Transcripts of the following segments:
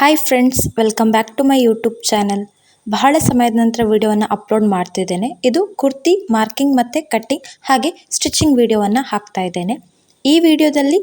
Hi friends welcome back to my YouTube channel ಬಹಳ ಸಮಯದ ನಂತರ ವಿಡಿಯೋವನ್ನು ಅಪ್ಲೋಡ್ ಮಾಡ್ತಿದ್ದೇನೆ. ಇದು ಕುರ್ತಿ ಮಾರ್ಕಿಂಗ್ ಮತ್ತು ಕಟ್ಟಿಂಗ್ ಹಾಗೆ ಸ್ಟಿಚಿಂಗ್ ವಿಡಿಯೋವನ್ನು ಹಾಕ್ತಾ ಇದ್ದೇನೆ. ಈ ವಿಡಿಯೋದಲ್ಲಿ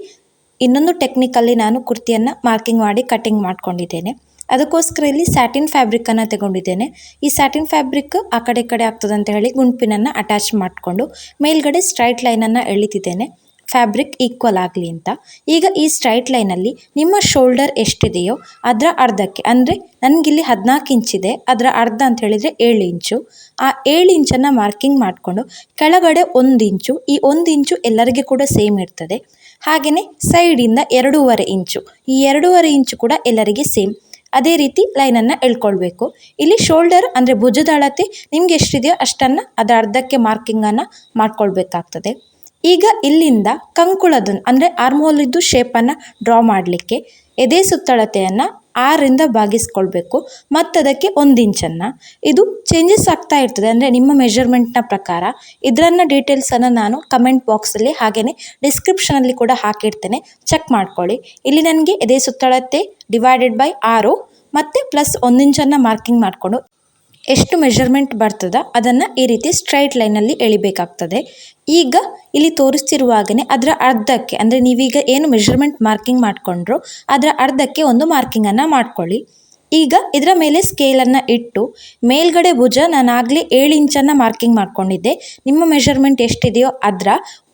ಇನ್ನೊಂದು ಟೆಕ್ನಿಕಲ್ಲಿ ನಾನು ಕುರ್ತಿಯನ್ನು ಮಾರ್ಕಿಂಗ್ ಮಾಡಿ ಕಟ್ಟಿಂಗ್ ಮಾಡ್ಕೊಂಡಿದ್ದೇನೆ. ಅದಕ್ಕೋಸ್ಕರ ಇಲ್ಲಿ ಸ್ಯಾಟಿನ್ ಫ್ಯಾಬ್ರಿಕ್ಕನ್ನು ತಗೊಂಡಿದ್ದೇನೆ. ಈ ಸ್ಯಾಟಿನ್ ಫ್ಯಾಬ್ರಿಕ್ ಆ ಕಡೆ ಈ ಕಡೆ ಆಗ್ತದಂತ ಹೇಳಿ ಗುಂಪಿನನ್ನು ಅಟ್ಯಾಚ್ ಮಾಡಿಕೊಂಡು ಮೇಲ್ಗಡೆ ಸ್ಟ್ರೈಟ್ ಲೈನನ್ನು ಎಳಿತಿದ್ದೇನೆ. ಫ್ಯಾಬ್ರಿಕ್ ಈಕ್ವಲ್ ಆಗಲಿ ಅಂತ. ಈಗ ಈ ಸ್ಟ್ರೈಟ್ ಲೈನಲ್ಲಿ ನಿಮ್ಮ ಶೋಲ್ಡರ್ ಎಷ್ಟಿದೆಯೋ ಅದರ ಅರ್ಧಕ್ಕೆ, ಅಂದರೆ ನನಗಿಲ್ಲಿ ಹದಿನಾಲ್ಕು ಇಂಚಿದೆ ಅದರ ಅರ್ಧ ಅಂತ ಹೇಳಿದರೆ ಏಳು ಇಂಚು. ಆ ಏಳು ಇಂಚನ್ನು ಮಾರ್ಕಿಂಗ್ ಮಾಡಿಕೊಂಡು ಕೆಳಗಡೆ ಒಂದು ಇಂಚು, ಈ ಒಂದು ಇಂಚು ಎಲ್ಲರಿಗೆ ಕೂಡ ಸೇಮ್ ಇರ್ತದೆ. ಹಾಗೆಯೇ ಸೈಡಿಂದ ಎರಡೂವರೆ ಇಂಚು, ಈ ಎರಡೂವರೆ ಇಂಚು ಕೂಡ ಎಲ್ಲರಿಗೆ ಸೇಮ್ ಅದೇ ರೀತಿ ಲೈನನ್ನು ಎಳ್ಕೊಳ್ಬೇಕು. ಇಲ್ಲಿ ಶೋಲ್ಡರ್ ಅಂದರೆ ಭುಜದ ಅಳತೆ ನಿಮ್ಗೆ ಎಷ್ಟಿದೆಯೋ ಅಷ್ಟನ್ನು ಅದರ ಅರ್ಧಕ್ಕೆ ಮಾರ್ಕಿಂಗನ್ನು ಮಾಡ್ಕೊಳ್ಬೇಕಾಗ್ತದೆ. ಈಗ ಇಲ್ಲಿಂದ ಕಂಕುಳದ ಅಂದರೆ ಆರ್ಮೋಲಿದ್ದು ಶೇಪನ್ನು ಡ್ರಾ ಮಾಡಲಿಕ್ಕೆ ಎದೆ ಸುತ್ತಳತೆಯನ್ನು ಆರರಿಂದ ಭಾಗಿಸ್ಕೊಳ್ಬೇಕು. ಮತ್ತು ಅದಕ್ಕೆ ಒಂದು ಇಂಚನ್ನು ಇದು ಚೇಂಜಸ್ ಆಗ್ತಾ ಇರ್ತದೆ, ಅಂದರೆ ನಿಮ್ಮ ಮೆಜರ್ಮೆಂಟ್ನ ಪ್ರಕಾರ. ಇದರನ್ನ ಡೀಟೇಲ್ಸನ್ನು ನಾನು ಕಮೆಂಟ್ ಬಾಕ್ಸಲ್ಲಿ ಹಾಗೆಯೇ ಡಿಸ್ಕ್ರಿಪ್ಷನಲ್ಲಿ ಕೂಡ ಹಾಕಿರ್ತೇನೆ ಚೆಕ್ ಮಾಡ್ಕೊಳ್ಳಿ. ಇಲ್ಲಿ ನನಗೆ ಎದೆ ಸುತ್ತಳತೆ ಡಿವೈಡೆಡ್ ಬೈ ಆರು, ಮತ್ತು ಪ್ಲಸ್ ಒಂದು ಇಂಚನ್ನು ಮಾರ್ಕಿಂಗ್ ಮಾಡಿಕೊಂಡು ಎಷ್ಟು ಮೆಷರ್ಮೆಂಟ್ ಬರ್ತದ ಅದನ್ನು ಈ ರೀತಿ ಸ್ಟ್ರೈಟ್ ಲೈನಲ್ಲಿ ಎಳಿಬೇಕಾಗ್ತದೆ. ಈಗ ಇಲ್ಲಿ ತೋರಿಸ್ತಿರುವಾಗನೇ ಅದರ ಅರ್ಧಕ್ಕೆ, ಅಂದರೆ ನೀವೀಗ ಏನು ಮೆಷರ್ಮೆಂಟ್ ಮಾರ್ಕಿಂಗ್ ಮಾಡಿಕೊಂಡ್ರು, ಅದರ ಅರ್ಧಕ್ಕೆ ಒಂದು ಮಾರ್ಕಿಂಗನ್ನು ಮಾಡ್ಕೊಳ್ಳಿ. ಈಗ ಇದರ ಮೇಲೆ ಸ್ಕೇಲನ್ನು ಇಟ್ಟು, ಮೇಲ್ಗಡೆ ಭುಜ ನಾನು ಆಗಲೇ ಏಳು ಇಂಚನ್ನು ಮಾರ್ಕಿಂಗ್ ಮಾಡ್ಕೊಂಡಿದ್ದೆ. ನಿಮ್ಮ ಮೆಷರ್ಮೆಂಟ್ ಎಷ್ಟಿದೆಯೋ ಅದರ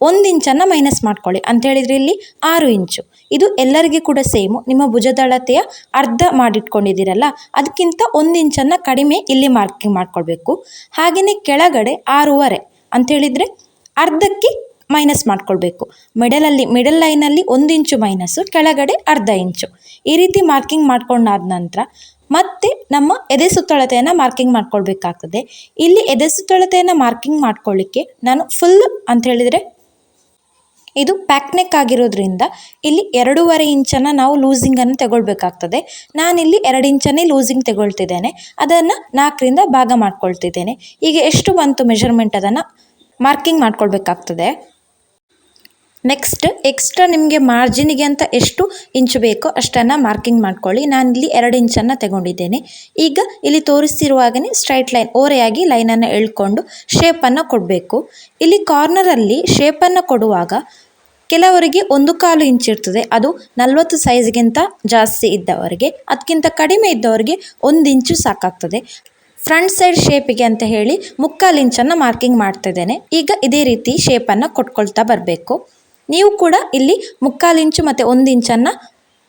ಒಂದು ಇಂಚನ್ನು ಮೈನಸ್ ಮಾಡ್ಕೊಳ್ಳಿ. ಅಂತ ಹೇಳಿದರೆ ಇಲ್ಲಿ ಆರು ಇಂಚು ಇದು ಎಲ್ಲರಿಗೆ ಕೂಡ ಸೇಮು. ನಿಮ್ಮ ಭುಜದಳತೆಯ ಅರ್ಧ ಮಾಡಿಟ್ಕೊಂಡಿದ್ದೀರಲ್ಲ, ಅದಕ್ಕಿಂತ ಒಂದು ಇಂಚನ್ನು ಕಡಿಮೆ ಇಲ್ಲಿ ಮಾರ್ಕಿಂಗ್ ಮಾಡ್ಕೊಳ್ಬೇಕು. ಹಾಗೆಯೇ ಕೆಳಗಡೆ ಆರೂವರೆ ಅಂಥೇಳಿದರೆ ಅರ್ಧಕ್ಕೆ ಮೈನಸ್ ಮಾಡ್ಕೊಳ್ಬೇಕು. ಮಿಡಲಲ್ಲಿ ಮಿಡಲ್ ಲೈನಲ್ಲಿ ಒಂದು ಇಂಚು ಮೈನಸ್ಸು ಕೆಳಗಡೆ ಅರ್ಧ ಇಂಚು. ಈ ರೀತಿ ಮಾರ್ಕಿಂಗ್ ಮಾಡ್ಕೊಂಡಾದ ನಂತರ ಮತ್ತೆ ನಮ್ಮ ಎದೆ ಸುತ್ತಳತೆಯನ್ನು ಮಾರ್ಕಿಂಗ್ ಮಾಡ್ಕೊಳ್ಬೇಕಾಗ್ತದೆ. ಇಲ್ಲಿ ಎದೆ ಸುತ್ತಳತೆಯನ್ನು ಮಾರ್ಕಿಂಗ್ ಮಾಡ್ಕೊಳ್ಳಿಕ್ಕೆ ನಾನು ಫುಲ್ ಅಂತ ಹೇಳಿದರೆ ಇದು ಪ್ಯಾಕ್ ನೆಕ್ ಆಗಿರೋದ್ರಿಂದ ಇಲ್ಲಿ ಎರಡೂವರೆ ಇಂಚನ್ನು ನಾವು ಲೂಸಿಂಗನ್ನು ತಗೊಳ್ಬೇಕಾಗ್ತದೆ. ನಾನಿಲ್ಲಿ ಎರಡು ಇಂಚನ್ನೇ ಲೂಸಿಂಗ್ ತಗೊಳ್ತಿದ್ದೇನೆ. ಅದನ್ನು ನಾಲ್ಕರಿಂದ ಭಾಗ ಮಾಡ್ಕೊಳ್ತಿದ್ದೇನೆ. ಈಗ ಎಷ್ಟು ಬಂತು ಮೆಷರ್ಮೆಂಟ್ ಅದನ್ನು? ಮಾರ್ಕಿಂಗ್ ಮಾಡ್ಕೊಳ್ಬೇಕಾಗ್ತದೆ. ನೆಕ್ಸ್ಟ್ ಎಕ್ಸ್ಟ್ರಾ ನಿಮಗೆ ಮಾರ್ಜಿನಿಗೆ ಅಂತ ಎಷ್ಟು ಇಂಚು ಬೇಕೋ ಅಷ್ಟನ್ನು ಮಾರ್ಕಿಂಗ್ ಮಾಡ್ಕೊಳ್ಳಿ. ನಾನಿಲ್ಲಿ ಎರಡು ಇಂಚನ್ನು ತಗೊಂಡಿದ್ದೇನೆ. ಈಗ ಇಲ್ಲಿ ತೋರಿಸ್ತಿರುವಾಗನೇ ಸ್ಟ್ರೈಟ್ ಲೈನ್ ಓರೆಯಾಗಿ ಲೈನನ್ನು ಎಳ್ಕೊಂಡು ಶೇಪನ್ನು ಕೊಡಬೇಕು. ಇಲ್ಲಿ ಕಾರ್ನರಲ್ಲಿ ಶೇಪನ್ನು ಕೊಡುವಾಗ ಕೆಲವರಿಗೆ ಒಂದು ಕಾಲು ಇಂಚ್ ಇರ್ತದೆ. ಅದು ನಲವತ್ತು ಸೈಜ್ಗಿಂತ ಜಾಸ್ತಿ ಇದ್ದವರಿಗೆ ಅದಕ್ಕಿಂತ ಕಡಿಮೆ ಇದ್ದವರಿಗೆ ಒಂದು ಇಂಚು ಸಾಕಾಗ್ತದೆ. ಫ್ರಂಟ್ ಸೈಡ್ ಶೇಪಿಗೆ ಅಂತ ಹೇಳಿ ಮುಕ್ಕಾಲು ಇಂಚನ್ನು ಮಾರ್ಕಿಂಗ್ ಮಾಡ್ತಿದ್ದೇನೆ. ಈಗ ಇದೇ ರೀತಿ ಶೇಪನ್ನು ಕೊಟ್ಕೊಳ್ತಾ ಬರಬೇಕು. ನೀವು ಕೂಡ ಇಲ್ಲಿ ಮುಕ್ಕಾಲು ಇಂಚು ಮತ್ತು ಒಂದು ಇಂಚನ್ನು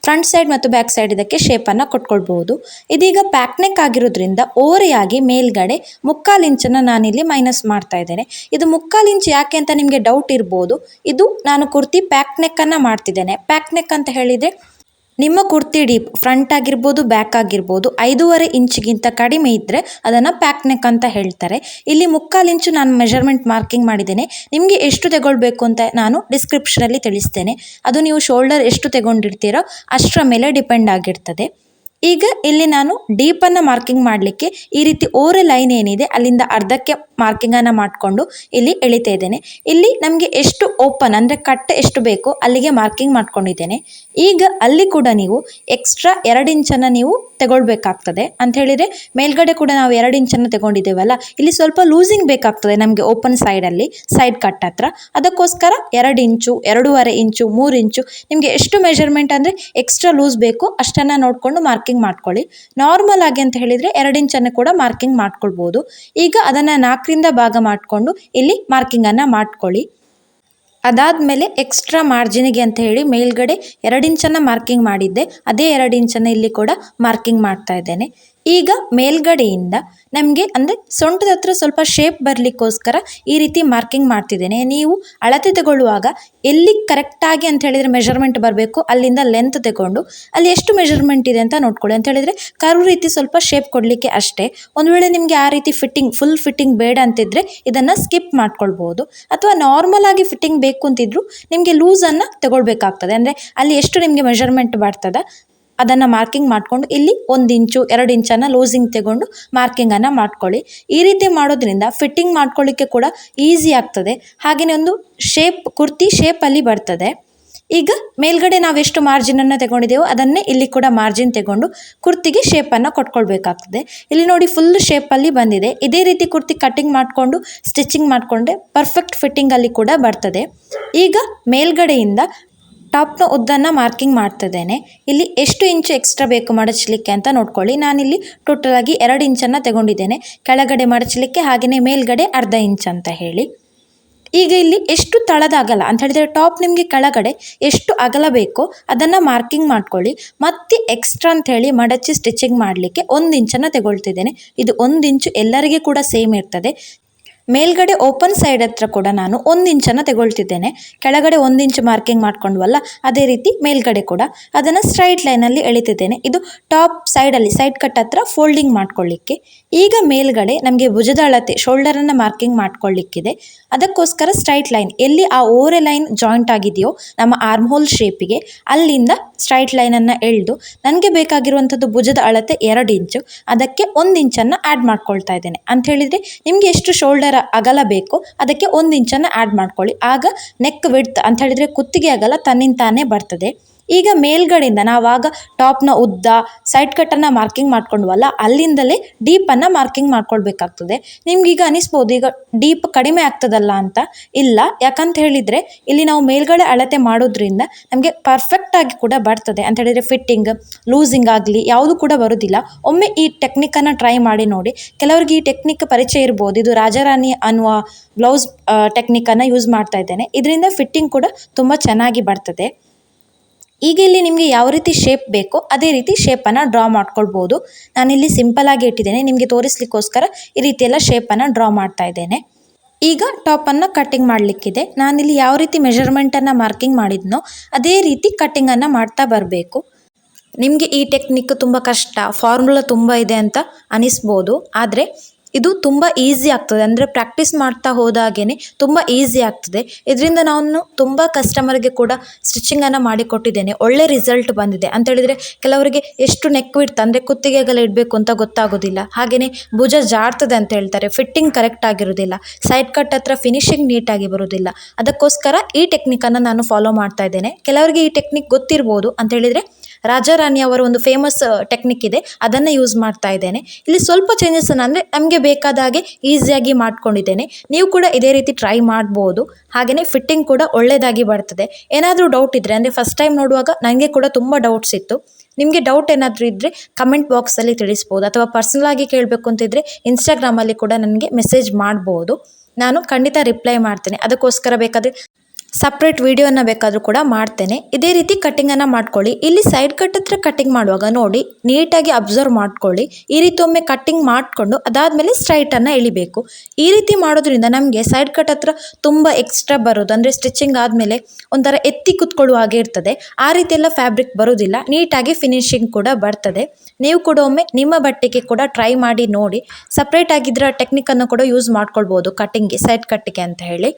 ಫ್ರಂಟ್ ಸೈಡ್ ಮತ್ತು ಬ್ಯಾಕ್ ಸೈಡ್ ಇದಕ್ಕೆ ಶೇಪನ್ನು ಕೊಟ್ಕೊಳ್ಬೋದು ಇದೀಗ ಪ್ಯಾಕ್ನೆಕ್ ಆಗಿರೋದ್ರಿಂದ ಓರೆಯಾಗಿ ಮೇಲ್ಗಡೆ ಮುಕ್ಕಾಲು ಇಂಚನ್ನು ನಾನಿಲ್ಲಿ ಮೈನಸ್ ಮಾಡ್ತಾ ಇದ್ದೇನೆ. ಇದು ಮುಕ್ಕಾಲು ಇಂಚ್ ಯಾಕೆ ಅಂತ ನಿಮಗೆ ಡೌಟ್ ಇರ್ಬೋದು. ಇದು ನಾನು ಕುರ್ತಿ ಪ್ಯಾಕ್ನೆಕ್ಕನ್ನು ಮಾಡ್ತಿದ್ದೇನೆ. ಪ್ಯಾಕ್ನೆಕ್ ಅಂತ ಹೇಳಿದರೆ ನಿಮ್ಮ ಕುರ್ತಿ ಡೀಪ್ ಫ್ರಂಟ್ ಆಗಿರ್ಬೋದು ಬ್ಯಾಕ್ ಆಗಿರ್ಬೋದು, ಐದೂವರೆ ಇಂಚಿಗಿಂತ ಕಡಿಮೆ ಇದ್ದರೆ ಅದನ್ನು ಪ್ಯಾಕ್ ನೆಕ್ ಅಂತ ಹೇಳ್ತಾರೆ. ಇಲ್ಲಿ ಮುಕ್ಕಾಲು ಇಂಚು ನಾನು ಮೆಷರ್ಮೆಂಟ್ ಮಾರ್ಕಿಂಗ್ ಮಾಡಿದ್ದೇನೆ. ನಿಮಗೆ ಎಷ್ಟು ತಗೊಳ್ಬೇಕು ಅಂತ ನಾನು ಡಿಸ್ಕ್ರಿಪ್ಷನಲ್ಲಿ ತಿಳಿಸ್ತೇನೆ. ಅದು ನೀವು ಶೋಲ್ಡರ್ ಎಷ್ಟು ತಗೊಂಡಿರ್ತೀರೋ ಅಷ್ಟರ ಮೇಲೆ ಡಿಪೆಂಡ್ ಆಗಿರ್ತದೆ. ಈಗ ಇಲ್ಲಿ ನಾನು ಡೀಪನ್ನು ಮಾರ್ಕಿಂಗ್ ಮಾಡಲಿಕ್ಕೆ ಈ ರೀತಿ ಓರೆ ಲೈನ್ ಏನಿದೆ, ಅಲ್ಲಿಂದ ಅರ್ಧಕ್ಕೆ ಮಾರ್ಕಿಂಗನ್ನು ಮಾಡಿಕೊಂಡು ಇಲ್ಲಿ ಎಳಿತಾ ಇದ್ದೇನೆ. ಇಲ್ಲಿ ನಮಗೆ ಎಷ್ಟು ಓಪನ್ ಅಂದರೆ ಕಟ್ ಎಷ್ಟು ಬೇಕೋ ಅಲ್ಲಿಗೆ ಮಾರ್ಕಿಂಗ್ ಮಾಡ್ಕೊಂಡಿದ್ದೇನೆ. ಈಗ ಅಲ್ಲಿ ಕೂಡ ನೀವು ಎಕ್ಸ್ಟ್ರಾ ಎರಡು ಇಂಚನ್ನು ನೀವು ತಗೊಳ್ಬೇಕಾಗ್ತದೆ. ಅಂತ ಹೇಳಿದರೆ ಮೇಲ್ಗಡೆ ಕೂಡ ನಾವು ಎರಡು ಇಂಚನ್ನು ತಗೊಂಡಿದ್ದೇವಲ್ಲ, ಇಲ್ಲಿ ಸ್ವಲ್ಪ ಲೂಸಿಂಗ್ ಬೇಕಾಗ್ತದೆ ನಮಗೆ ಓಪನ್ ಸೈಡಲ್ಲಿ ಸೈಡ್ ಕಟ್ ಹತ್ರ. ಅದಕ್ಕೋಸ್ಕರ ಎರಡು ಇಂಚು ಎರಡೂವರೆ ಇಂಚು ಮೂರು ಇಂಚು ನಿಮಗೆ ಎಷ್ಟು ಮೆಜರ್ಮೆಂಟ್ ಅಂದರೆ ಎಕ್ಸ್ಟ್ರಾ ಲೂಸ್ ಬೇಕು ಅಷ್ಟನ್ನು ನೋಡಿಕೊಂಡು ಮಾರ್ಕಿಂಗ್ ಮಾಡ್ಕೊಳ್ಳಿ. ನಾರ್ಮಲ್ ಆಗಿ ಅಂತ ಹೇಳಿದರೆ ಎರಡು ಇಂಚನ್ನು ಕೂಡ ಮಾರ್ಕಿಂಗ್ ಮಾಡ್ಕೊಳ್ಬೋದು. ಈಗ ಅದನ್ನು ನಾಲ್ಕರಿಂದ ಭಾಗ ಮಾಡಿಕೊಂಡು ಇಲ್ಲಿ ಮಾರ್ಕಿಂಗನ್ನು ಮಾಡ್ಕೊಳ್ಳಿ. ಅದಾದಮೇಲೆ ಎಕ್ಸ್ಟ್ರಾ ಮಾರ್ಜಿನಿಗೆ ಅಂತ ಹೇಳಿ ಮೇಲ್ಗಡೆ ಎರಡು ಇಂಚನ್ನು ಮಾರ್ಕಿಂಗ್ ಮಾಡಿದ್ದೆ. ಅದೇ ಎರಡು ಇಂಚನ್ನು ಇಲ್ಲಿ ಕೂಡ ಮಾರ್ಕಿಂಗ್ ಮಾಡ್ತಾ ಇದ್ದೇನೆ. ಈಗ ಮೇಲ್ಗಡೆಯಿಂದ ನಮಗೆ ಅಂದರೆ ಸೊಂಟದ ಹತ್ರ ಸ್ವಲ್ಪ ಶೇಪ್ ಬರಲಿಕ್ಕೋಸ್ಕರ ಈ ರೀತಿ ಮಾರ್ಕಿಂಗ್ ಮಾಡ್ತಿದ್ದೇನೆ. ನೀವು ಅಳತೆ ತಗೊಳ್ಳುವಾಗ ಎಲ್ಲಿ ಕರೆಕ್ಟಾಗಿ ಅಂತ ಹೇಳಿದರೆ ಮೆಷರ್ಮೆಂಟ್ ಬರಬೇಕು, ಅಲ್ಲಿಂದ ಲೆಂತ್ ತಗೊಂಡು ಅಲ್ಲಿ ಎಷ್ಟು ಮೆಷರ್ಮೆಂಟ್ ಇದೆ ಅಂತ ನೋಡ್ಕೊಳ್ಳಿ ಅಂತ ಹೇಳಿದರೆ ಕರು ರೀತಿ ಸ್ವಲ್ಪ ಶೇಪ್ ಕೊಡಲಿಕ್ಕೆ ಅಷ್ಟೇ. ಒಂದು ವೇಳೆ ನಿಮಗೆ ಆ ರೀತಿ ಫಿಟ್ಟಿಂಗ್ ಫುಲ್ ಫಿಟ್ಟಿಂಗ್ ಬೇಡ ಅಂತಿದ್ದರೆ ಇದನ್ನು ಸ್ಕಿಪ್ ಮಾಡ್ಕೊಳ್ಬೋದು ಅಥವಾ ನಾರ್ಮಲ್ ಆಗಿ ಫಿಟ್ಟಿಂಗ್ ಬೇಕು ಅಂತಿದ್ರು ನಿಮಗೆ ಲೂಸನ್ನು ತಗೊಳ್ಬೇಕಾಗ್ತದೆ. ಅಂದರೆ ಅಲ್ಲಿ ಎಷ್ಟು ನಿಮಗೆ ಮೆಷರ್ಮೆಂಟ್ ಬರ್ತದೆ ಅದನ್ನು ಮಾರ್ಕಿಂಗ್ ಮಾಡಿಕೊಂಡು ಇಲ್ಲಿ ಒಂದು ಇಂಚು, ಎರಡು ಇಂಚನ್ನು ಲೂಸಿಂಗ್ ತಗೊಂಡು ಮಾರ್ಕಿಂಗನ್ನು ಮಾಡ್ಕೊಳ್ಳಿ. ಈ ರೀತಿ ಮಾಡೋದ್ರಿಂದ ಫಿಟ್ಟಿಂಗ್ ಮಾಡ್ಕೊಳ್ಳಿಕ್ಕೆ ಕೂಡ ಈಸಿ ಆಗ್ತದೆ. ಹಾಗೆಯೇ ಒಂದು ಶೇಪ್ ಕುರ್ತಿ ಶೇಪಲ್ಲಿ ಬರ್ತದೆ. ಈಗ ಮೇಲ್ಗಡೆ ನಾವೆಷ್ಟು ಮಾರ್ಜಿನನ್ನು ತಗೊಂಡಿದ್ದೇವೋ ಅದನ್ನೇ ಇಲ್ಲಿ ಕೂಡ ಮಾರ್ಜಿನ್ ತಗೊಂಡು ಕುರ್ತಿಗೆ ಶೇಪನ್ನು ಕೊಟ್ಕೊಳ್ಬೇಕಾಗ್ತದೆ. ಇಲ್ಲಿ ನೋಡಿ ಫುಲ್ ಶೇಪಲ್ಲಿ ಬಂದಿದೆ. ಇದೇ ರೀತಿ ಕುರ್ತಿ ಕಟ್ಟಿಂಗ್ ಮಾಡಿಕೊಂಡು ಸ್ಟಿಚಿಂಗ್ ಮಾಡಿಕೊಂಡೆ ಪರ್ಫೆಕ್ಟ್ ಫಿಟ್ಟಿಂಗಲ್ಲಿ ಕೂಡ ಬರ್ತದೆ. ಈಗ ಮೇಲ್ಗಡೆಯಿಂದ ಟಾಪ್ನ ಉದ್ದನ್ನು ಮಾರ್ಕಿಂಗ್ ಮಾಡ್ತಿದ್ದೇನೆ. ಇಲ್ಲಿ ಎಷ್ಟು ಇಂಚು ಎಕ್ಸ್ಟ್ರಾ ಬೇಕು ಮಡಚಲಿಕ್ಕೆ ಅಂತ ನೋಡ್ಕೊಳ್ಳಿ. ನಾನಿಲ್ಲಿ ಟೋಟಲ್ ಆಗಿ ಎರಡು ಇಂಚನ್ನು ತಗೊಂಡಿದ್ದೇನೆ. ಕೆಳಗಡೆ ಮಡಚಲಿಕ್ಕೆ ಹಾಗೆಯೇ ಮೇಲ್ಗಡೆ ಅರ್ಧ ಇಂಚ್ ಅಂತ ಹೇಳಿ. ಈಗ ಇಲ್ಲಿ ಎಷ್ಟು ತಳದ ಅಗಲ ಅಂತ ಹೇಳಿದರೆ ಟಾಪ್ ನಿಮಗೆ ಕೆಳಗಡೆ ಎಷ್ಟು ಅಗಲ ಬೇಕೋ ಅದನ್ನು ಮಾರ್ಕಿಂಗ್ ಮಾಡ್ಕೊಳ್ಳಿ. ಮತ್ತೆ ಎಕ್ಸ್ಟ್ರಾ ಅಂತ ಹೇಳಿ ಮಡಚಿ ಸ್ಟಿಚಿಂಗ್ ಮಾಡಲಿಕ್ಕೆ ಒಂದು ಇಂಚನ್ನು ತಗೊಳ್ತಿದ್ದೇನೆ. ಇದು ಒಂದು ಇಂಚು ಎಲ್ಲರಿಗೆ ಕೂಡ ಸೇಮ್ ಇರ್ತದೆ. ಮೇಲ್ಗಡೆ ಓಪನ್ ಸೈಡ್ ಹತ್ರ ಕೂಡ ನಾನು ಒಂದು ಇಂಚನ್ನು ತಗೊಳ್ತಿದ್ದೇನೆ. ಕೆಳಗಡೆ ಒಂದು ಇಂಚು ಮಾರ್ಕಿಂಗ್ ಮಾಡ್ಕೊಂಡ್ವಲ್ಲ, ಅದೇ ರೀತಿ ಮೇಲ್ಗಡೆ ಕೂಡ ಅದನ್ನು ಸ್ಟ್ರೈಟ್ ಲೈನಲ್ಲಿ ಎಳಿತಿದ್ದೇನೆ. ಇದು ಟಾಪ್ ಸೈಡಲ್ಲಿ ಸೈಡ್ ಕಟ್ ಹತ್ರ ಫೋಲ್ಡಿಂಗ್ ಮಾಡ್ಕೊಳ್ಳಿಕ್ಕೆ. ಈಗ ಮೇಲ್ಗಡೆ ನಮಗೆ ಭುಜದ ಅಳತೆ ಶೋಲ್ಡರನ್ನು ಮಾರ್ಕಿಂಗ್ ಮಾಡ್ಕೊಳ್ಳಿಕ್ಕಿದೆ. ಅದಕ್ಕೋಸ್ಕರ ಸ್ಟ್ರೈಟ್ ಲೈನ್ ಎಲ್ಲಿ ಆ ಓರೆ ಲೈನ್ ಜಾಯಿಂಟ್ ಆಗಿದೆಯೋ ನಮ್ಮ ಆರ್ಮ್ ಹೋಲ್ ಶೇಪಿಗೆ ಅಲ್ಲಿಂದ ಸ್ಟ್ರೈಟ್ ಲೈನನ್ನು ಎಳೆದು, ನನಗೆ ಬೇಕಾಗಿರುವಂಥದ್ದು ಭುಜದ ಅಳತೆ ಎರಡು ಇಂಚು, ಅದಕ್ಕೆ ಒಂದು ಇಂಚನ್ನು ಆ್ಯಡ್ ಮಾಡ್ಕೊಳ್ತಾ ಇದ್ದೇನೆ. ಅಂತ ಹೇಳಿದರೆ ನಿಮಗೆ ಎಷ್ಟು ಶೋಲ್ಡರ್ ಅಗಲ ಬೇಕೋ ಅದಕ್ಕೆ ಒಂದು ಇಂಚನ್ನು ಆ್ಯಡ್ ಮಾಡ್ಕೊಳ್ಳಿ. ಆಗ ನೆಕ್ ವಿಡ್ತ್ ಅಂತ ಹೇಳಿದರೆ ಕುತ್ತಿಗೆ ಅಗಲ ತನ್ನಿಂದ ತಾನೇ ಬರ್ತದೆ. ಈಗ ಮೇಲ್ಗಡೆಯಿಂದ ನಾವಾಗ ಟಾಪ್ನ ಉದ್ದ ಸೈಡ್ ಕಟ್ಟನ್ನು ಮಾರ್ಕಿಂಗ್ ಮಾಡ್ಕೊಂಡ್ವಲ್ಲ, ಅಲ್ಲಿಂದಲೇ ಡೀಪನ್ನು ಮಾರ್ಕಿಂಗ್ ಮಾಡ್ಕೊಳ್ಬೇಕಾಗ್ತದೆ. ನಿಮ್ಗೀಗ ಅನಿಸ್ಬೋದು, ಈಗ ಡೀಪ್ ಕಡಿಮೆ ಆಗ್ತದಲ್ಲ ಅಂತ? ಇಲ್ಲ, ಯಾಕಂತ ಹೇಳಿದರೆ ಇಲ್ಲಿ ನಾವು ಮೇಲ್ಗಡೆ ಅಳತೆ ಮಾಡೋದ್ರಿಂದ ನಮಗೆ ಪರ್ಫೆಕ್ಟಾಗಿ ಕೂಡ ಬರ್ತದೆ. ಅಂತ ಹೇಳಿದರೆ ಫಿಟ್ಟಿಂಗ್ ಲೂಸಿಂಗ್ ಆಗಲಿ, ಯಾವುದು ಕೂಡ ಬರೋದಿಲ್ಲ. ಒಮ್ಮೆ ಈ ಟೆಕ್ನಿಕನ್ನು ಟ್ರೈ ಮಾಡಿ ನೋಡಿ. ಕೆಲವರಿಗೆ ಈ ಟೆಕ್ನಿಕ್ ಪರಿಚಯ ಇರ್ಬೋದು. ಇದು ರಾಜಾರಾಣಿ ಅನ್ನುವ ಬ್ಲೌಸ್ ಟೆಕ್ನಿಕನ್ನು ಯೂಸ್ ಮಾಡ್ತಾ ಇದ್ದೇನೆ. ಇದರಿಂದ ಫಿಟ್ಟಿಂಗ್ ಕೂಡ ತುಂಬ ಚೆನ್ನಾಗಿ ಬರ್ತದೆ. ಈಗ ಇಲ್ಲಿ ನಿಮಗೆ ಯಾವ ರೀತಿ ಶೇಪ್ ಬೇಕೋ ಅದೇ ರೀತಿ ಶೇಪನ್ನು ಡ್ರಾ ಮಾಡ್ಕೊಳ್ಬೋದು. ನಾನಿಲ್ಲಿ ಸಿಂಪಲ್ ಆಗಿ ಇಟ್ಟಿದ್ದೇನೆ. ನಿಮಗೆ ತೋರಿಸ್ಲಿಕ್ಕೋಸ್ಕರ ಈ ರೀತಿ ಎಲ್ಲ ಶೇಪನ್ನು ಡ್ರಾ ಮಾಡ್ತಾ ಇದ್ದೇನೆ. ಈಗ ಟಾಪನ್ನು ಕಟ್ಟಿಂಗ್ ಮಾಡಲಿಕ್ಕಿದೆ. ನಾನಿಲ್ಲಿ ಯಾವ ರೀತಿ ಮೆಷರ್ಮೆಂಟನ್ನು ಮಾರ್ಕಿಂಗ್ ಮಾಡಿದ್ನೋ ಅದೇ ರೀತಿ ಕಟ್ಟಿಂಗನ್ನು ಮಾಡ್ತಾ ಬರಬೇಕು. ನಿಮಗೆ ಈ ಟೆಕ್ನಿಕ್ ತುಂಬ ಕಷ್ಟ ಫಾರ್ಮುಲಾ ತುಂಬ ಇದೆ ಅಂತ ಅನಿಸ್ಬೋದು. ಆದರೆ ಇದು ತುಂಬ ಈಸಿ ಆಗ್ತದೆ. ಅಂದರೆ ಪ್ರಾಕ್ಟೀಸ್ ಮಾಡ್ತಾ ಹೋದಾಗೇ ತುಂಬ ಈಸಿ ಆಗ್ತದೆ. ಇದರಿಂದ ನಾನು ತುಂಬ ಕಸ್ಟಮರ್ಗೆ ಕೂಡ ಸ್ಟಿಚಿಂಗನ್ನು ಮಾಡಿಕೊಟ್ಟಿದ್ದೇನೆ ಒಳ್ಳೆ ರಿಸಲ್ಟ್ ಬಂದಿದೆ. ಅಂತ ಹೇಳಿದರೆ ಕೆಲವರಿಗೆ ಎಷ್ಟು ನೆಕ್ ವಿಡ್ತ ಅಂದರೆ ಕುತ್ತಿಗೆಗೆಲ್ಲ ಇಡಬೇಕು ಅಂತ ಗೊತ್ತಾಗೋದಿಲ್ಲ. ಹಾಗೆಯೇ ಭುಜ ಜಾರ್ತದೆ ಅಂತ ಹೇಳ್ತಾರೆ. ಫಿಟ್ಟಿಂಗ್ ಕರೆಕ್ಟ್ ಆಗಿರೋದಿಲ್ಲ ಸೈಡ್ ಕಟ್ ಹತ್ರ ಫಿನಿಶಿಂಗ್ ನೀಟಾಗಿ ಬರೋದಿಲ್ಲ ಅದಕ್ಕೋಸ್ಕರ ಈ ಟೆಕ್ನಿಕನ್ನು ನಾನು ಫಾಲೋ ಮಾಡ್ತಾ ಇದ್ದೇನೆ. ಕೆಲವರಿಗೆ ಈ ಟೆಕ್ನಿಕ್ ಗೊತ್ತಿರ್ಬೋದು ಅಂತ ಹೇಳಿದರೆ ರಾಜಾರಾಣಿ ಅವರ ಒಂದು ಫೇಮಸ್ ಟೆಕ್ನಿಕ್ ಇದೆ. ಅದನ್ನು ಯೂಸ್ ಮಾಡ್ತಾ ಇದ್ದೇನೆ. ಇಲ್ಲಿ ಸ್ವಲ್ಪ ಚೇಂಜಸ್ ಅಂದರೆ ನಮಗೆ ಬೇಕಾದ ಹಾಗೆ ಈಸಿಯಾಗಿ ಮಾಡ್ಕೊಂಡಿದ್ದೇನೆ. ನೀವು ಕೂಡ ಇದೇ ರೀತಿ ಟ್ರೈ ಮಾಡ್ಬೋದು. ಹಾಗೆಯೇ ಫಿಟ್ಟಿಂಗ್ ಕೂಡ ಒಳ್ಳೆಯದಾಗಿ ಬರ್ತದೆ. ಏನಾದರೂ ಡೌಟ್ ಇದ್ದರೆ ಅಂದರೆ ಫಸ್ಟ್ ಟೈಮ್ ನೋಡುವಾಗ ನನಗೆ ಕೂಡ ತುಂಬ ಡೌಟ್ಸ್ ಇತ್ತು. ನಿಮಗೆ ಡೌಟ್ ಏನಾದರೂ ಇದ್ದರೆ ಕಮೆಂಟ್ ಬಾಕ್ಸಲ್ಲಿ ತಿಳಿಸ್ಬೋದು. ಅಥವಾ ಪರ್ಸನಲ್ ಆಗಿ ಕೇಳಬೇಕು ಅಂತಿದ್ರೆ ಇನ್ಸ್ಟಾಗ್ರಾಮಲ್ಲಿ ಕೂಡ ನನಗೆ ಮೆಸೇಜ್ ಮಾಡ್ಬೋದು. ನಾನು ಖಂಡಿತ ರಿಪ್ಲೈ ಮಾಡ್ತೇನೆ. ಅದಕ್ಕೋಸ್ಕರ ಬೇಕಾದರೆ ಸಪ್ರೇಟ್ ವಿಡಿಯೋನ ಬೇಕಾದರೂ ಕೂಡ ಮಾಡ್ತೇನೆ. ಇದೇ ರೀತಿ ಕಟ್ಟಿಂಗನ್ನು ಮಾಡ್ಕೊಳ್ಳಿ. ಇಲ್ಲಿ ಸೈಡ್ ಕಟ್ ಹತ್ರ ಕಟ್ಟಿಂಗ್ ಮಾಡುವಾಗ ನೋಡಿ, ನೀಟಾಗಿ ಅಬ್ಸರ್ವ್ ಮಾಡ್ಕೊಳ್ಳಿ. ಈ ರೀತಿ ಒಮ್ಮೆ ಕಟ್ಟಿಂಗ್ ಮಾಡಿಕೊಂಡು ಅದಾದಮೇಲೆ ಸ್ಟ್ರೈಟನ್ನು ಎಳಿಬೇಕು. ಈ ರೀತಿ ಮಾಡೋದ್ರಿಂದ ನಮಗೆ ಸೈಡ್ ಕಟ್ ಹತ್ರ ತುಂಬ ಎಕ್ಸ್ಟ್ರಾ ಬರೋದು, ಅಂದರೆ ಸ್ಟಿಚಿಂಗ್ ಆದಮೇಲೆ ಒಂಥರ ಎತ್ತಿ ಕುತ್ಕೊಳ್ಳುವ ಹಾಗೆ ಇರ್ತದೆ. ಆ ರೀತಿಯೆಲ್ಲ ಫ್ಯಾಬ್ರಿಕ್ ಬರೋದಿಲ್ಲ. ನೀಟಾಗಿ ಫಿನಿಶಿಂಗ್ ಕೂಡ ಬರ್ತದೆ. ನೀವು ಕೂಡ ಒಮ್ಮೆ ನಿಮ್ಮ ಬಟ್ಟೆಗೆ ಕೂಡ ಟ್ರೈ ಮಾಡಿ ನೋಡಿ. ಸಪ್ರೇಟ್ ಆಗಿದ್ದರ ಟೆಕ್ನಿಕನ್ನು ಕೂಡ ಯೂಸ್ ಮಾಡ್ಕೊಳ್ಬೋದು ಕಟ್ಟಿಂಗ್ಗೆ ಸೈಡ್ ಕಟ್ಟಿಗೆ ಅಂತ ಹೇಳಿ.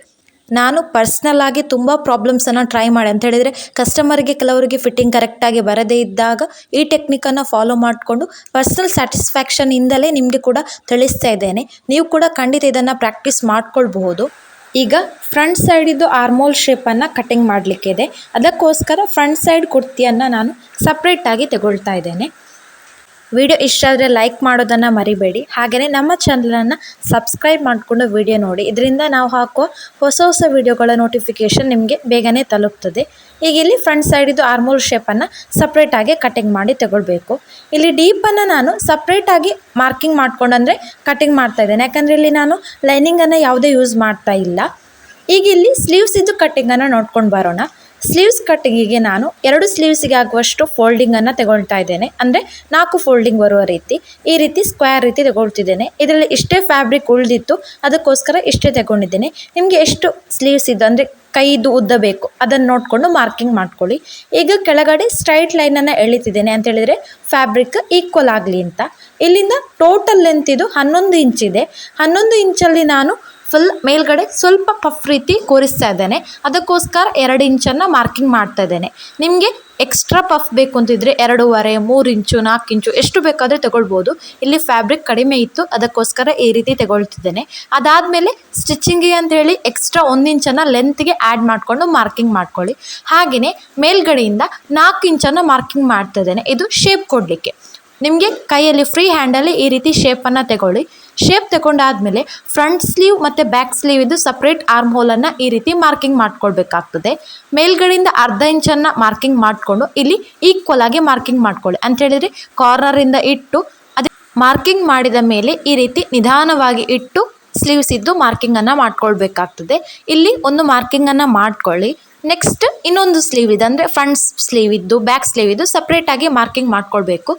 ನಾನು ಪರ್ಸ್ನಲ್ ಆಗಿ ತುಂಬ ಪ್ರಾಬ್ಲಮ್ಸನ್ನು ಟ್ರೈ ಮಾಡಿ. ಅಂತ ಹೇಳಿದರೆ ಕಸ್ಟಮರ್ಗೆ ಕೆಲವರಿಗೆ ಫಿಟ್ಟಿಂಗ್ ಕರೆಕ್ಟಾಗಿ ಬರದೇ ಇದ್ದಾಗ ಈ ಟೆಕ್ನಿಕನ್ನು ಫಾಲೋ ಮಾಡಿಕೊಂಡು ಪರ್ಸ್ನಲ್ ಸ್ಯಾಟಿಸ್ಫ್ಯಾಕ್ಷನಿಂದಲೇ ನಿಮಗೆ ಕೂಡ ತಿಳಿಸ್ತಾ ಇದ್ದೇನೆ. ನೀವು ಕೂಡ ಖಂಡಿತ ಇದನ್ನು ಪ್ರಾಕ್ಟೀಸ್ ಮಾಡ್ಕೊಳ್ಬಹುದು. ಈಗ ಫ್ರಂಟ್ ಸೈಡಿದ್ದು ಆರ್ಮೋಲ್ ಶೇಪನ್ನು ಕಟಿಂಗ್ ಮಾಡಲಿಕ್ಕಿದೆ. ಅದಕ್ಕೋಸ್ಕರ ಫ್ರಂಟ್ ಸೈಡ್ ಕುರ್ತಿಯನ್ನು ನಾನು ಸಪ್ರೇಟಾಗಿ ತಗೊಳ್ತಾ ಇದ್ದೇನೆ. ವಿಡಿಯೋ ಇಷ್ಟ ಆದರೆ ಲೈಕ್ ಮಾಡೋದನ್ನು ಮರಿಬೇಡಿ. ಹಾಗೆಯೇ ನಮ್ಮ ಚಾನಲನ್ನು ಸಬ್ಸ್ಕ್ರೈಬ್ ಮಾಡಿಕೊಂಡು ವಿಡಿಯೋ ನೋಡಿ. ಇದರಿಂದ ನಾವು ಹಾಕುವ ಹೊಸ ಹೊಸ ವಿಡಿಯೋಗಳ ನೋಟಿಫಿಕೇಷನ್ ನಿಮಗೆ ಬೇಗನೆ ತಲುಪ್ತದೆ. ಈಗ ಇಲ್ಲಿ ಫ್ರಂಟ್ ಸೈಡಿದು ಆರ್ಮೋಲ್ ಶೇಪನ್ನು ಸಪ್ರೇಟಾಗಿ ಕಟಿಂಗ್ ಮಾಡಿ ತಗೊಳ್ಬೇಕು. ಇಲ್ಲಿ ಡೀಪನ್ನು ನಾನು ಸಪ್ರೇಟಾಗಿ ಮಾರ್ಕಿಂಗ್ ಮಾಡಿಕೊಂಡು ಅಂದರೆ ಕಟಿಂಗ್ ಮಾಡ್ತಾ ಇದ್ದೇನೆ. ಯಾಕಂದರೆ ಇಲ್ಲಿ ನಾನು ಲೈನಿಂಗನ್ನು ಯಾವುದೇ ಯೂಸ್ ಮಾಡ್ತಾ ಇಲ್ಲ. ಈಗ ಇಲ್ಲಿ ಸ್ಲೀವ್ಸ್ ಇದ್ದು ಕಟ್ಟಿಂಗನ್ನು ನೋಡ್ಕೊಂಡು ಬರೋಣ. ಸ್ಲೀವ್ಸ್ ಕಟ್ಟಿಂಗಿಗೆ ನಾನು ಎರಡು ಸ್ಲೀವ್ಸಿಗೆ ಆಗುವಷ್ಟು ಫೋಲ್ಡಿಂಗನ್ನು ತಗೊಳ್ತಾ ಇದ್ದೇನೆ. ಅಂದರೆ ನಾಲ್ಕು ಫೋಲ್ಡಿಂಗ್ ಬರುವ ರೀತಿ, ಈ ರೀತಿ ಸ್ಕ್ವೇರ್ ರೀತಿ ತಗೊಳ್ತಿದ್ದೇನೆ. ಇದರಲ್ಲಿ ಇಷ್ಟೇ ಫ್ಯಾಬ್ರಿಕ್ ಉಳಿದಿತ್ತು, ಅದಕ್ಕೋಸ್ಕರ ಇಷ್ಟೇ ತಗೊಂಡಿದ್ದೇನೆ. ನಿಮಗೆ ಎಷ್ಟು ಸ್ಲೀವ್ಸ್ ಇದ್ದು, ಅಂದರೆ ಕೈದು ಉದ್ದ ಬೇಕು, ಅದನ್ನು ನೋಡಿಕೊಂಡು ಮಾರ್ಕಿಂಗ್ ಮಾಡ್ಕೊಳ್ಳಿ. ಈಗ ಕೆಳಗಡೆ ಸ್ಟ್ರೈಟ್ ಲೈನನ್ನು ಎಳಿತಿದ್ದೇನೆ ಅಂತ ಹೇಳಿದರೆ ಫ್ಯಾಬ್ರಿಕ್ ಈಕ್ವಲ್ ಆಗಲಿ ಅಂತ. ಇಲ್ಲಿಂದ ಟೋಟಲ್ ಲೆಂತ್ ಇದು ಹನ್ನೊಂದು ಇಂಚಿದೆ ಹನ್ನೊಂದು ಇಂಚಲ್ಲಿ ನಾನು ಫುಲ್ ಮೇಲ್ಗಡೆ ಸ್ವಲ್ಪ ಪಫ್ ರೀತಿ ಕೂರಿಸ್ತಾ ಇದ್ದೇನೆ. ಅದಕ್ಕೋಸ್ಕರ ಎರಡು ಇಂಚನ್ನು ಮಾರ್ಕಿಂಗ್ ಮಾಡ್ತಾ ಇದ್ದೇನೆ. ನಿಮಗೆ ಎಕ್ಸ್ಟ್ರಾ ಪಫ್ ಬೇಕು ಅಂತಿದ್ರೆ ಎರಡೂವರೆ, ಮೂರು ಇಂಚು, ನಾಲ್ಕು ಇಂಚು ಎಷ್ಟು ಬೇಕಾದರೆ ತಗೊಳ್ಬೋದು. ಇಲ್ಲಿ ಫ್ಯಾಬ್ರಿಕ್ ಕಡಿಮೆ ಇತ್ತು, ಅದಕ್ಕೋಸ್ಕರ ಈ ರೀತಿ ತಗೊಳ್ತಿದ್ದೇನೆ. ಅದಾದಮೇಲೆ ಸ್ಟಿಚಿಂಗಿಗೆ ಅಂತೇಳಿ ಎಕ್ಸ್ಟ್ರಾ ಒಂದು ಇಂಚನ್ನು ಲೆಂತ್ಗೆ ಆ್ಯಡ್ ಮಾಡಿಕೊಂಡು ಮಾರ್ಕಿಂಗ್ ಮಾಡ್ಕೊಳ್ಳಿ. ಹಾಗೆಯೇ ಮೇಲ್ಗಡೆಯಿಂದ ನಾಲ್ಕು ಇಂಚನ್ನು ಮಾರ್ಕಿಂಗ್ ಮಾಡ್ತಾ ಇದ್ದೇನೆ. ಇದು ಶೇಪ್ ಕೊಡಲಿಕ್ಕೆ. ನಿಮಗೆ ಕೈಯಲ್ಲಿ ಫ್ರೀ ಹ್ಯಾಂಡಲ್ಲಿ ಈ ರೀತಿ ಶೇಪನ್ನು ತಗೊಳ್ಳಿ. ಶೇಪ್ ತಗೊಂಡಾದ್ಮೇಲೆ ಫ್ರಂಟ್ ಸ್ಲೀವ್ ಮತ್ತು ಬ್ಯಾಕ್ ಸ್ಲೀವ್ ಇದು ಸಪ್ರೇಟ್ ಆರ್ಮ್ ಹೋಲನ್ನು ಈ ರೀತಿ ಮಾರ್ಕಿಂಗ್ ಮಾಡ್ಕೊಳ್ಬೇಕಾಗ್ತದೆ. ಮೇಲ್ಗಡೆಯಿಂದ ಅರ್ಧ ಇಂಚನ್ನು ಮಾರ್ಕಿಂಗ್ ಮಾಡಿಕೊಂಡು ಇಲ್ಲಿ ಈಕ್ವಲ್ ಆಗಿ ಮಾರ್ಕಿಂಗ್ ಮಾಡ್ಕೊಳ್ಳಿ. ಅಂತ ಹೇಳಿದರೆ ಕಾರ್ನರಿಂದ ಇಟ್ಟು ಅದೇ ಮಾರ್ಕಿಂಗ್ ಮಾಡಿದ ಮೇಲೆ ಈ ರೀತಿ ನಿಧಾನವಾಗಿ ಇಟ್ಟು ಸ್ಲೀವ್ಸ್ ಇದ್ದು ಮಾರ್ಕಿಂಗನ್ನು ಮಾಡ್ಕೊಳ್ಬೇಕಾಗ್ತದೆ. ಇಲ್ಲಿ ಒಂದು ಮಾರ್ಕಿಂಗನ್ನು ಮಾಡ್ಕೊಳ್ಳಿ. ನೆಕ್ಸ್ಟ್ ಇನ್ನೊಂದು ಸ್ಲೀವ್ ಇದೆ. ಅಂದರೆ ಫ್ರಂಟ್ ಸ್ಲೀವ್ ಇದ್ದು ಬ್ಯಾಕ್ ಸ್ಲೀವ್ ಇದ್ದು ಸಪ್ರೇಟಾಗಿ ಮಾರ್ಕಿಂಗ್ ಮಾಡ್ಕೊಳ್ಬೇಕು.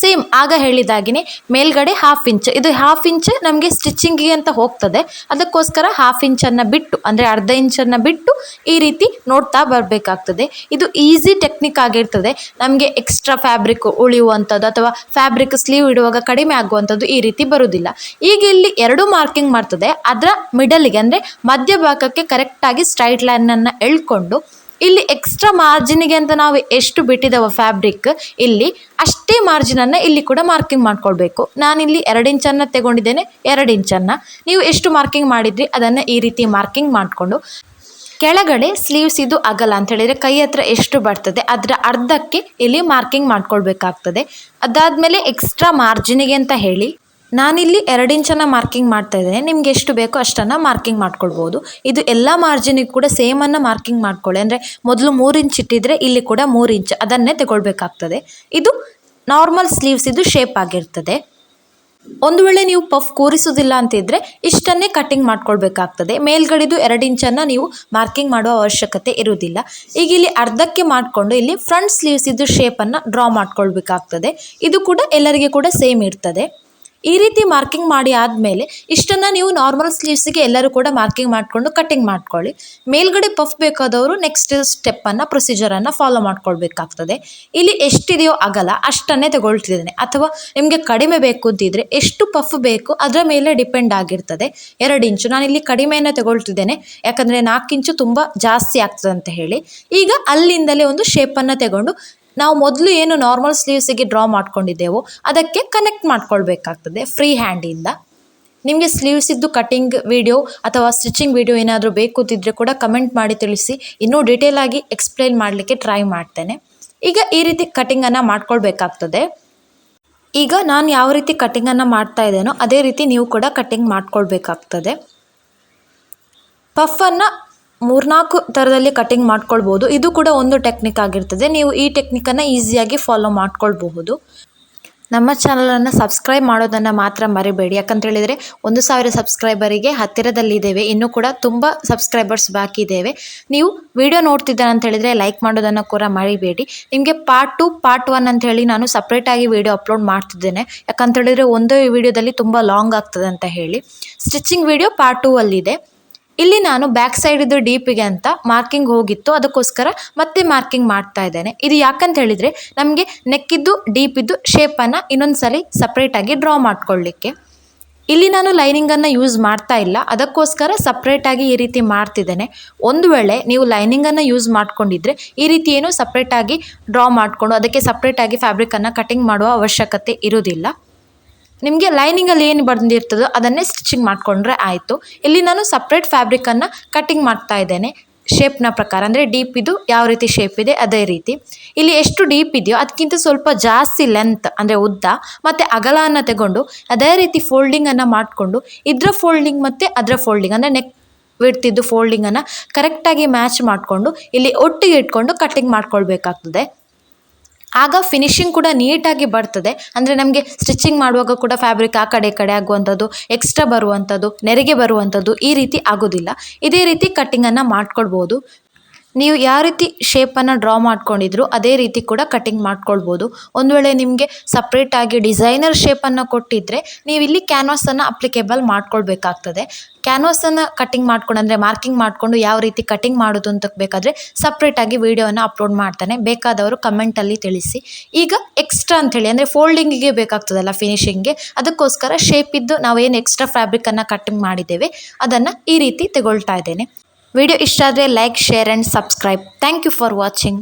ಸೇಮ್ ಆಗ ಹೇಳಿದಾಗಿನೇ ಮೇಲ್ಗಡೆ ಹಾಫ್ ಇಂಚ್ ಇದು ಹಾಫ್ ಇಂಚ್ ನಮಗೆ ಸ್ಟಿಚಿಂಗಿಗೆ ಅಂತ ಹೋಗ್ತದೆ. ಅದಕ್ಕೋಸ್ಕರ ಹಾಫ್ ಇಂಚನ್ನು ಬಿಟ್ಟು, ಅಂದರೆ ಅರ್ಧ ಇಂಚನ್ನು ಬಿಟ್ಟು ಈ ರೀತಿ ನೋಡ್ತಾ ಬರಬೇಕಾಗ್ತದೆ. ಇದು ಈಸಿ ಟೆಕ್ನಿಕ್ ಆಗಿರ್ತದೆ. ನಮಗೆ ಎಕ್ಸ್ಟ್ರಾ ಫ್ಯಾಬ್ರಿಕ್ ಉಳಿಯುವಂಥದ್ದು ಅಥವಾ ಫ್ಯಾಬ್ರಿಕ್ ಸ್ಲೀವ್ ಇಡುವಾಗ ಕಡಿಮೆ ಆಗುವಂಥದ್ದು ಈ ರೀತಿ ಬರುವುದಿಲ್ಲ. ಈಗ ಇಲ್ಲಿ ಎರಡು ಮಾರ್ಕಿಂಗ್ ಮಾಡ್ತದೆ. ಅದರ ಮಿಡಲಿಗೆ ಅಂದರೆ ಮಧ್ಯಭಾಗಕ್ಕೆ ಕರೆಕ್ಟಾಗಿ ಸ್ಟ್ರೈಟ್ ಲೈನನ್ನು ಎಳ್ಕೊಂಡು ಇಲ್ಲಿ ಎಕ್ಸ್ಟ್ರಾ ಮಾರ್ಜಿನಿಗೆ ಅಂತ ನಾವು ಎಷ್ಟು ಬಿಟ್ಟಿದ್ದೇವೆ ಫ್ಯಾಬ್ರಿಕ್ ಇಲ್ಲಿ ಅಷ್ಟೇ ಮಾರ್ಜಿನನ್ನು ಇಲ್ಲಿ ಕೂಡ ಮಾರ್ಕಿಂಗ್ ಮಾಡ್ಕೊಳ್ಬೇಕು. ನಾನಿಲ್ಲಿ ಎರಡು ತಗೊಂಡಿದ್ದೇನೆ, ಎರಡು ಇಂಚನ್ನು ನೀವು ಎಷ್ಟು ಮಾರ್ಕಿಂಗ್ ಮಾಡಿದ್ರಿ, ಅದನ್ನು ಈ ರೀತಿ ಮಾರ್ಕಿಂಗ್ ಮಾಡಿಕೊಂಡು. ಕೆಳಗಡೆ ಸ್ಲೀವ್ಸ್ ಇದು ಅಗಲ ಅಂತ ಹೇಳಿದರೆ ಕೈ ಹತ್ರ ಎಷ್ಟು ಬರ್ತದೆ, ಅದರ ಅರ್ಧಕ್ಕೆ ಇಲ್ಲಿ ಮಾರ್ಕಿಂಗ್ ಮಾಡ್ಕೊಳ್ಬೇಕಾಗ್ತದೆ. ಅದಾದಮೇಲೆ ಎಕ್ಸ್ಟ್ರಾ ಮಾರ್ಜಿನಿಗೆ ಅಂತ ಹೇಳಿ. ನಾನಿಲ್ಲಿ ಎರಡು ಇಂಚನ ಮಾರ್ಕಿಂಗ್ ಮಾಡ್ತಾ ಇದ್ದೇನೆ. ನಿಮ್ಗೆ ಎಷ್ಟು ಬೇಕೋ ಅಷ್ಟನ್ನು ಮಾರ್ಕಿಂಗ್ ಮಾಡ್ಕೊಳ್ಬೋದು. ಇದು ಎಲ್ಲ ಮಾರ್ಜಿನಿಗೆ ಕೂಡ ಸೇಮನ್ನು ಮಾರ್ಕಿಂಗ್ ಮಾಡ್ಕೊಳ್ಳಿ. ಅಂದರೆ ಮೊದಲು ಮೂರು ಇಂಚ್ ಇಟ್ಟಿದ್ರೆ ಇಲ್ಲಿ ಕೂಡ ಮೂರು ಇಂಚ್ ಅದನ್ನೇ ತಗೊಳ್ಬೇಕಾಗ್ತದೆ. ಇದು ನಾರ್ಮಲ್ ಸ್ಲೀವ್ಸ್ ಇದು ಶೇಪ್ ಆಗಿರ್ತದೆ. ಒಂದು ವೇಳೆ ನೀವು ಪಫ್ ಕೂರಿಸೋದಿಲ್ಲ ಅಂತಿದ್ರೆ ಇಷ್ಟನ್ನೇ ಕಟ್ಟಿಂಗ್ ಮಾಡ್ಕೊಳ್ಬೇಕಾಗ್ತದೆ. ಮೇಲ್ಗಡೆದು ಎರಡು ಇಂಚನ್ನು ನೀವು ಮಾರ್ಕಿಂಗ್ ಮಾಡುವ ಅವಶ್ಯಕತೆ ಇರುವುದಿಲ್ಲ. ಈಗ ಇಲ್ಲಿ ಅರ್ಧಕ್ಕೆ ಮಾಡಿಕೊಂಡು ಇಲ್ಲಿ ಫ್ರಂಟ್ ಸ್ಲೀವ್ಸ್ ಇದು ಶೇಪನ್ನು ಡ್ರಾ ಮಾಡ್ಕೊಳ್ಬೇಕಾಗ್ತದೆ. ಇದು ಕೂಡ ಎಲ್ಲರಿಗೆ ಕೂಡ ಸೇಮ್ ಇರ್ತದೆ. ಈ ರೀತಿ ಮಾರ್ಕಿಂಗ್ ಮಾಡಿ ಆದಮೇಲೆ ಇಷ್ಟನ್ನು ನೀವು ನಾರ್ಮಲ್ ಸ್ಲೀವ್ಸಿಗೆ ಎಲ್ಲರೂ ಕೂಡ ಮಾರ್ಕಿಂಗ್ ಮಾಡಿಕೊಂಡು ಕಟ್ಟಿಂಗ್ ಮಾಡ್ಕೊಳ್ಳಿ. ಮೇಲ್ಗಡೆ ಪಫ್ ಬೇಕಾದವರು ನೆಕ್ಸ್ಟ್ ಸ್ಟೆಪ್ಪನ್ನು ಪ್ರೊಸೀಜರನ್ನು ಫಾಲೋ ಮಾಡ್ಕೊಳ್ಬೇಕಾಗ್ತದೆ. ಇಲ್ಲಿ ಎಷ್ಟಿದೆಯೋ ಅಗಲ ಅಷ್ಟನ್ನೇ ತಗೊಳ್ತಿದ್ದೇನೆ. ಅಥವಾ ನಿಮಗೆ ಕಡಿಮೆ ಬೇಕು ಅಂತಿದ್ರೆ ಎಷ್ಟು ಪಫ್ ಬೇಕು ಅದರ ಮೇಲೆ ಡಿಪೆಂಡ್ ಆಗಿರ್ತದೆ. ಎರಡು ಇಂಚು. ನಾನಿಲ್ಲಿ ಕಡಿಮೆಯನ್ನು ತಗೊಳ್ತಿದ್ದೇನೆ. ಯಾಕಂದರೆ ನಾಲ್ಕು ಇಂಚು ತುಂಬ ಜಾಸ್ತಿ ಆಗ್ತದೆ ಅಂತ ಹೇಳಿ. ಈಗ ಅಲ್ಲಿಂದಲೇ ಒಂದು ಶೇಪನ್ನು ತಗೊಂಡು ನಾವು ಮೊದಲು ಏನು ನಾರ್ಮಲ್ ಸ್ಲೀವ್ಸಿಗೆ ಡ್ರಾ ಮಾಡ್ಕೊಂಡಿದ್ದೇವೋ ಅದಕ್ಕೆ ಕನೆಕ್ಟ್ ಮಾಡ್ಕೊಳ್ಬೇಕಾಗ್ತದೆ ಫ್ರೀ ಹ್ಯಾಂಡಿಂದ ನಿಮಗೆ ಸ್ಲೀವ್ಸಿದ್ದು ಕಟಿಂಗ್ ವಿಡಿಯೋ ಅಥವಾ ಸ್ಟಿಚಿಂಗ್ ವಿಡಿಯೋ ಏನಾದರೂ ಬೇಕು ಅಂತಿದ್ರೆ ಕೂಡ ಕಮೆಂಟ್ ಮಾಡಿ ತಿಳಿಸಿ. ಇನ್ನೂ ಡೀಟೇಲ್ ಆಗಿ ಎಕ್ಸ್ಪ್ಲೈನ್ ಮಾಡಲಿಕ್ಕೆ ಟ್ರೈ ಮಾಡ್ತೇನೆ. ಈಗ ಈ ರೀತಿ ಕಟಿಂಗನ್ನು ಮಾಡ್ಕೊಳ್ಬೇಕಾಗ್ತದೆ. ಈಗ ನಾನು ಯಾವ ರೀತಿ ಕಟಿಂಗನ್ನು ಮಾಡ್ತಾ ಇದ್ದೇನೋ ಅದೇ ರೀತಿ ನೀವು ಕೂಡ ಕಟಿಂಗ್ ಮಾಡ್ಕೊಳ್ಬೇಕಾಗ್ತದೆ. ಪಫನ್ನು ಮೂರ್ನಾಲ್ಕು ಥರದಲ್ಲಿ ಕಟ್ಟಿಂಗ್ ಮಾಡ್ಕೊಳ್ಬೋದು. ಇದು ಕೂಡ ಒಂದು ಟೆಕ್ನಿಕ್ ಆಗಿರ್ತದೆ. ನೀವು ಈ ಟೆಕ್ನಿಕನ್ನು ಈಸಿಯಾಗಿ ಫಾಲೋ ಮಾಡ್ಕೊಳ್ಬಹುದು. ನಮ್ಮ ಚಾನಲನ್ನು ಸಬ್ಸ್ಕ್ರೈಬ್ ಮಾಡೋದನ್ನು ಮಾತ್ರ ಮರಿಬೇಡಿ. ಯಾಕಂತ ಹೇಳಿದರೆ, ಒಂದು ಸಾವಿರ ಸಬ್ಸ್ಕ್ರೈಬರಿಗೆ ಹತ್ತಿರದಲ್ಲಿದ್ದೇವೆ. ಇನ್ನೂ ಕೂಡ ತುಂಬ ಸಬ್ಸ್ಕ್ರೈಬರ್ಸ್ ಬಾಕಿ ಇದ್ದೇವೆ. ನೀವು ವಿಡಿಯೋ ನೋಡ್ತಿದ್ದಾರೆ ಅಂತ ಹೇಳಿದರೆ ಲೈಕ್ ಮಾಡೋದನ್ನು ಕೂಡ ಮರಿಬೇಡಿ. ನಿಮಗೆ ಪಾರ್ಟ್ ಟು ಪಾರ್ಟ್ ಒನ್ ಅಂತ ಹೇಳಿ ನಾನು ಸಪ್ರೇಟಾಗಿ ವಿಡಿಯೋ ಅಪ್ಲೋಡ್ ಮಾಡ್ತಿದ್ದೇನೆ. ಯಾಕಂತ ಹೇಳಿದರೆ, ಒಂದೇ ವಿಡಿಯೋದಲ್ಲಿ ತುಂಬ ಲಾಂಗ್ ಆಗ್ತದೆ ಅಂತ ಹೇಳಿ. ಸ್ಟಿಚಿಂಗ್ ವಿಡಿಯೋ ಪಾರ್ಟ್ ಟೂ ಅಲ್ಲಿದೆ. ಇಲ್ಲಿ ನಾನು ಬ್ಯಾಕ್ ಸೈಡಿದ್ದು ಡೀಪಿಗೆ ಅಂತ ಮಾರ್ಕಿಂಗ್ ಹೋಗಿತ್ತು, ಅದಕ್ಕೋಸ್ಕರ ಮತ್ತೆ ಮಾರ್ಕಿಂಗ್ ಮಾಡ್ತಾ ಇದ್ದೇನೆ. ಇದು ಯಾಕಂತ ಹೇಳಿದರೆ ನಮಗೆ ನೆಕ್ಕಿದ್ದು ಡೀಪಿದ್ದು ಶೇಪನ್ನು ಇನ್ನೊಂದು ಸಲ ಸಪ್ರೇಟಾಗಿ ಡ್ರಾ ಮಾಡ್ಕೊಳ್ಳಿಕ್ಕೆ ಇಲ್ಲಿ ನಾನು ಲೈನಿಂಗನ್ನು ಯೂಸ್ ಮಾಡ್ತಾ ಇಲ್ಲ, ಅದಕ್ಕೋಸ್ಕರ ಸಪ್ರೇಟಾಗಿ ಈ ರೀತಿ ಮಾಡ್ತಿದ್ದೇನೆ. ಒಂದು ವೇಳೆ ನೀವು ಲೈನಿಂಗನ್ನು ಯೂಸ್ ಮಾಡ್ಕೊಂಡಿದ್ರೆ ಈ ರೀತಿ ಏನು ಸಪ್ರೇಟಾಗಿ ಡ್ರಾ ಮಾಡಿಕೊಂಡು ಅದಕ್ಕೆ ಸಪ್ರೇಟಾಗಿ ಫ್ಯಾಬ್ರಿಕನ್ನು ಕಟಿಂಗ್ ಮಾಡುವ ಅವಶ್ಯಕತೆ ಇರುವುದಿಲ್ಲ. ನಿಮಗೆ ಲೈನಿಂಗಲ್ಲಿ ಏನು ಬಂದಿರ್ತದೋ ಅದನ್ನೇ ಸ್ಟಿಚಿಂಗ್ ಮಾಡಿಕೊಂಡ್ರೆ ಆಯಿತು. ಇಲ್ಲಿ ನಾನು ಸಪ್ರೇಟ್ ಫ್ಯಾಬ್ರಿಕನ್ನು ಕಟ್ಟಿಂಗ್ ಮಾಡ್ತಾ ಇದ್ದೇನೆ. ಶೇಪ್ನ ಪ್ರಕಾರ, ಅಂದರೆ ಡೀಪ್ ಇದು, ಯಾವ ರೀತಿ ಶೇಪ್ ಇದೆ, ಅದೇ ರೀತಿ. ಇಲ್ಲಿ ಎಷ್ಟು ಡೀಪ್ ಇದೆಯೋ ಅದಕ್ಕಿಂತ ಸ್ವಲ್ಪ ಜಾಸ್ತಿ ಲೆಂತ್ ಅಂದರೆ ಉದ್ದ, ಮತ್ತು ಅಗಲವನ್ನು ತಗೊಂಡು, ಅದೇ ರೀತಿ ಫೋಲ್ಡಿಂಗನ್ನು ಮಾಡಿಕೊಂಡು, ಇದರ ಫೋಲ್ಡಿಂಗ್ ಮತ್ತು ಅದರ ಫೋಲ್ಡಿಂಗ್ ಅಂದರೆ ನೆಕ್ ವಿಡ್ತಿದ್ದು ಫೋಲ್ಡಿಂಗನ್ನು ಕರೆಕ್ಟಾಗಿ ಮ್ಯಾಚ್ ಮಾಡಿಕೊಂಡು, ಇಲ್ಲಿ ಒಟ್ಟಿಗೆ ಇಟ್ಕೊಂಡು ಕಟ್ಟಿಂಗ್ ಮಾಡ್ಕೊಳ್ಬೇಕಾಗ್ತದೆ. ಆಗ ಫಿನಿಶಿಂಗ್ ಕೂಡ ನೀಟಾಗಿ ಬರ್ತದೆ. ಅಂದರೆ ನಮಗೆ ಸ್ಟಿಚಿಂಗ್ ಮಾಡುವಾಗ ಕೂಡ ಫ್ಯಾಬ್ರಿಕ್ ಆ ಕಡೆ ಕಡೆ ಆಗುವಂಥದ್ದು ಎಕ್ಸ್ಟ್ರಾ ಬರುವಂಥದ್ದು, ನೆರಿಗೆ ಬರುವಂಥದ್ದು ಈ ರೀತಿ ಆಗೋದಿಲ್ಲ. ಇದೇ ರೀತಿ ಕಟ್ಟಿಂಗನ್ನು ಮಾಡ್ಕೊಳ್ಬೋದು. ನೀವು ಯಾವ ರೀತಿ ಶೇಪನ್ನು ಡ್ರಾ ಮಾಡ್ಕೊಂಡಿದ್ರು ಅದೇ ರೀತಿ ಕೂಡ ಕಟಿಂಗ್ ಮಾಡ್ಕೊಳ್ಬೋದು. ಒಂದು ವೇಳೆ ನಿಮಗೆ ಸಪ್ರೇಟಾಗಿ ಡಿಸೈನರ್ ಶೇಪನ್ನು ಕೊಟ್ಟಿದ್ದರೆ ನೀವು ಇಲ್ಲಿ ಕ್ಯಾನ್ವಾಸನ್ನು ಅಪ್ಲಿಕೇಬಲ್ ಮಾಡ್ಕೊಳ್ಬೇಕಾಗ್ತದೆ. ಕ್ಯಾನ್ವಾಸನ್ನು ಕಟಿಂಗ್ ಮಾಡ್ಕೊಂಡು, ಅಂದರೆ ಮಾರ್ಕಿಂಗ್ ಮಾಡಿಕೊಂಡು ಯಾವ ರೀತಿ ಕಟಿಂಗ್ ಮಾಡೋದು ಅಂತ ಬೇಕಾದರೆ ಸಪ್ರೇಟಾಗಿ ವೀಡಿಯೋನ ಅಪ್ಲೋಡ್ ಮಾಡ್ತಾನೆ. ಬೇಕಾದವರು ಕಮೆಂಟಲ್ಲಿ ತಿಳಿಸಿ. ಈಗ ಎಕ್ಸ್ಟ್ರಾ ಅಂಥೇಳಿ ಅಂದರೆ ಫೋಲ್ಡಿಂಗಿಗೆ ಬೇಕಾಗ್ತದಲ್ಲ ಫಿನಿಷಿಂಗ್ಗೆ ಅದಕ್ಕೋಸ್ಕರ ಶೇಪಿದ್ದು ಏನು ಎಕ್ಸ್ಟ್ರಾ ಫ್ಯಾಬ್ರಿಕನ್ನು ಕಟಿಂಗ್ ಮಾಡಿದ್ದೇವೆ, ಅದನ್ನು ಈ ರೀತಿ ತಗೊಳ್ತಾ ಇದ್ದೇನೆ. ವಿಡಿಯೋ ಇಷ್ಟ ಆದರೆ like share and subscribe thank you for watching